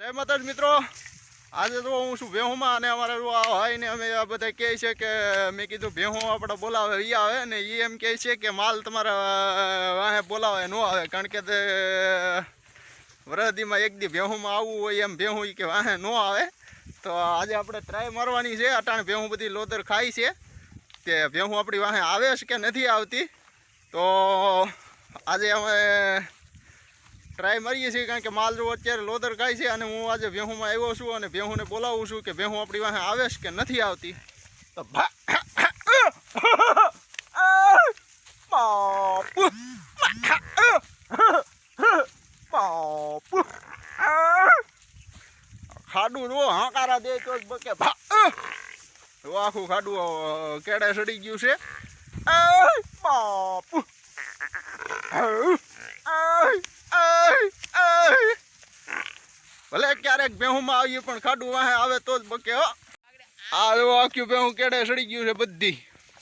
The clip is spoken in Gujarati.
જય માતાજી મિત્રો. આજે તો હું શું ભેહુમાં અને અમારે આ ભાઈ ને અમે આ બધા કહે છે કે, મેં કીધું ભેહું આપણે બોલાવે એ આવે ને એ એમ કહે છે કે માલ તમારા વાહે બોલાવે, ન આવે. કારણ કે તે વરદીમાં એક દી ભેહુંમાં આવવું હોય એમ ભેહું કે વાહે ન આવે. તો આજે આપણે ટ્રાય મારવાની છે. અટાણ ભેહું બધી લોદર ખાય છે. કે ભેહું આપણી વાહે આવે છે કે નથી આવતી? તો આજે અમે ટ્રાય મારીએ છીએ કારણ કે માલ જો અત્યારે લોદર ખાય છે અને હું આજે ભેહુંમાં આવ્યો છું અને ભેહુંને બોલાવું છું કે ભેહું આપણી વાહે આવે છે કે નથી આવતી. તો ખાડું રો હાંકારા દે તો જો આખું ખાડું કેડે સડી ગયું છે. બાપુ. ભલે ક્યારેક ભેહુંમાં આવીએ પણ ખાડું વાહે આવે તો જ બકે, હો. આ જો આખું ભેહું કેડે સડી ગયું છે બધી.